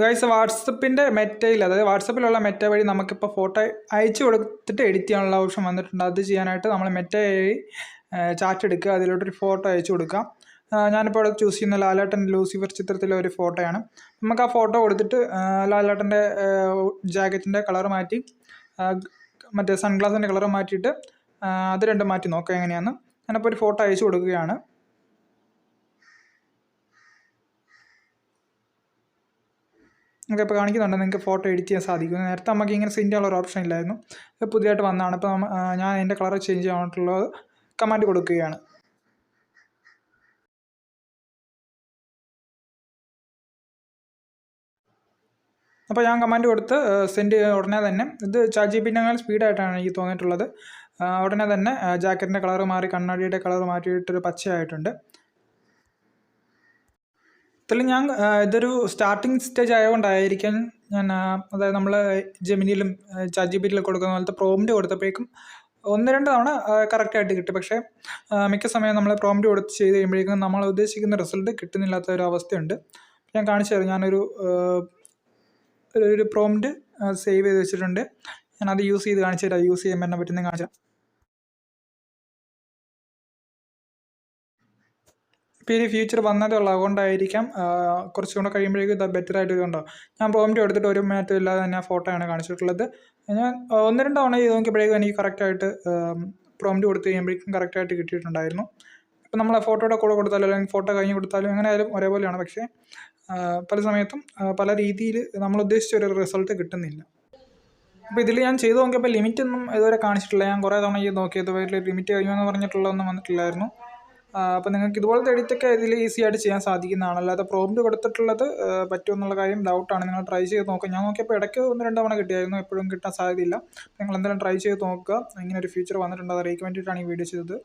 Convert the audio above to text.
Guys വാട്സപ്പിന്റെ മെറ്റയിൽ അതായത് വാട്സപ്പിലുള്ള Meta വഴി നമുക്കിപ്പോൾ ഫോട്ടോ അയച്ചു കൊടുത്തിട്ട് എഡിറ്റ് ചെയ്യാനുള്ള ഓപ്ഷൻ വന്നിട്ടുണ്ട്. അത് ചെയ്യാനായിട്ട് നമ്മൾ മെറ്റ വഴി ചാറ്റ് എടുക്കുക. അതിലോട്ടൊരു ഫോട്ടോ അയച്ചു കൊടുക്കാം. ഞാനിപ്പോൾ അവിടെ ചൂസ് ചെയ്യുന്ന ലാലേട്ടൻ ലൂസിഫർ ചിത്രത്തിലെ ഒരു ഫോട്ടോയാണ്. നമുക്ക് ആ ഫോട്ടോ കൊടുത്തിട്ട് ലാലേട്ടന്റെ ജാക്കറ്റിന്റെ കളർ മാറ്റി മറ്റേ സൺഗ്ലാസിന്റെ കളർ മാറ്റിയിട്ട് അത് രണ്ടും മാറ്റി നോക്കാം എങ്ങനെയാണെന്ന് ഞാനപ്പോൾ ഒരു ഫോട്ടോ അയച്ചു കൊടുക്കുകയാണ്. നിങ്ങൾക്ക് ഇപ്പോൾ കാണിക്കുന്നുണ്ട്. നിങ്ങൾക്ക് ഫോട്ടോ എഡിറ്റ് ചെയ്യാൻ സാധിക്കും. നേരത്തെ നമുക്ക് ഇങ്ങനെ സെൻഡ് ചെയ്യാനുള്ള ഒരു ഓപ്ഷൻ ഇല്ലായിരുന്നു. പുതിയതായിട്ട് വന്നതാണ്. ഇപ്പോൾ ഞാൻ അതിന്റെ കളർ ചേഞ്ച് ചെയ്യാനായിട്ടുള്ളത് കമാൻഡ് കൊടുക്കുകയാണ്. അപ്പോൾ ഞാൻ കമാൻഡ് കൊടുത്ത് സെൻഡ് ഉടനെ തന്നെ ഇത് ചാറ്റ് ജി സ്പീഡായിട്ടാണ് എനിക്ക് തോന്നിയിട്ടുള്ളത്. ഉടനെ തന്നെ ജാക്കറ്റിന്റെ കളർ മാറി കണ്ണാടിയുടെ കളർ മാറ്റിയിട്ടൊരു പച്ചയായിട്ടുണ്ട്. ഇതിൽ ഞാൻ ഇതൊരു സ്റ്റാർട്ടിങ് സ്റ്റേജ് ആയതുകൊണ്ടായിരിക്കാൻ ഞാൻ അതായത് നമ്മൾ ജെമിനിയിലും ചാറ്റ് ബിറ്റിലും കൊടുക്കുന്ന പോലത്തെ പ്രോംപ്റ്റ് കൊടുത്തപ്പോഴേക്കും ഒന്ന് രണ്ട് തവണ കറക്റ്റായിട്ട് കിട്ടി. പക്ഷേ മിക്ക സമയം നമ്മൾ പ്രോംപ്റ്റ് കൊടുത്ത് ചെയ്ത് കഴിയുമ്പോഴേക്കും നമ്മൾ ഉദ്ദേശിക്കുന്ന റിസൾട്ട് കിട്ടുന്നില്ലാത്ത ഒരു അവസ്ഥയുണ്ട്. ഞാൻ കാണിച്ചു തരാം. ഞാനൊരു ഒരു- പ്രോംപ്റ്റ് സേവ് ചെയ്ത് വെച്ചിട്ടുണ്ട്. ഞാനത് യൂസ് ചെയ്ത് കാണിച്ചു തരാം. യൂസ് ചെയ്യാൻ പറ്റുന്ന കാണിച്ചു തരാം. ഇപ്പോൾ ഇനി ഫ്യൂച്ചർ വന്നതേ ഉള്ളൂ അതുകൊണ്ടായിരിക്കാം കുറച്ചുകൂടെ കുറച്ചും കൂടെ കഴിയുമ്പോഴേക്കും ഇത് ബെറ്റർ ആയിട്ട് ഇതുണ്ടാവും ഞാൻ പ്രോംപ്റ്റ് എടുത്തിട്ട് ഒരു മാറ്റം ഇല്ലാതെ തന്നെ ഫോട്ടോയാണ് കാണിച്ചിട്ടുള്ളത്. ഞാൻ ഒന്ന് രണ്ട് തവണ ചെയ്ത് നോക്കിയപ്പോഴേക്കും എനിക്ക് കറക്റ്റായിട്ട് പ്രോംപ്റ്റ് കൊടുത്ത് കഴിയുമ്പോഴേക്കും കറക്റ്റായിട്ട് കിട്ടിയിട്ടുണ്ടായിരുന്നു. ഇപ്പം നമ്മൾ ഫോട്ടോയുടെ കൂടെ കൊടുത്താലും അല്ലെങ്കിൽ ഫോട്ടോ കഴിഞ്ഞ് കൊടുത്താലും എങ്ങനെ ആയാലും ഒരേപോലെയാണ്. പക്ഷേ പല സമയത്തും പല രീതിയിൽ നമ്മൾ ഉദ്ദേശിച്ച ഒരു റിസൾട്ട് കിട്ടുന്നില്ല. അപ്പോൾ ഇതിൽ ഞാൻ ചെയ്ത് നോക്കിയപ്പോൾ ലിമിറ്റൊന്നും ഇതുവരെ കാണിച്ചിട്ടില്ല. ഞാൻ കുറേ തവണ ചെയ്ത് നോക്കിയത്. ലിമിറ്റ് കഴിയുമെന്ന് പറഞ്ഞിട്ടുള്ളതൊന്നും വന്നിട്ടില്ലായിരുന്നു. അപ്പോൾ നിങ്ങൾക്ക് ഇതുപോലത്തെ എഡിറ്റൊക്കെ ഇതിൽ ഈസി ആയിട്ട് ചെയ്യാൻ സാധിക്കുന്നതാണ്. അല്ലാതെ പ്രോംപ്റ്റ് കൊടുത്തിട്ടുള്ളത് പറ്റുമോ പറ്റുമെന്നുള്ള കാര്യം ഡൗട്ടാണ് നിങ്ങൾ ട്രൈ ചെയ്ത് നോക്കുക ഞാൻ നോക്കിയപ്പോൾ ഇടയ്ക്ക് ഒന്ന് രണ്ട് തവണ കിട്ടിയായിരുന്നു. എപ്പോഴും കിട്ടാൻ സാധ്യതയില്ല. നിങ്ങൾ എന്തായാലും ട്രൈ ചെയ്ത് നോക്കുക. ഇങ്ങനെ ഒരു ഫീച്ചർ വന്നിട്ടുണ്ട് അത് അറിയിക്കാൻ വേണ്ടിയിട്ടാണ് ഈ വീഡിയോ ചെയ്തത്.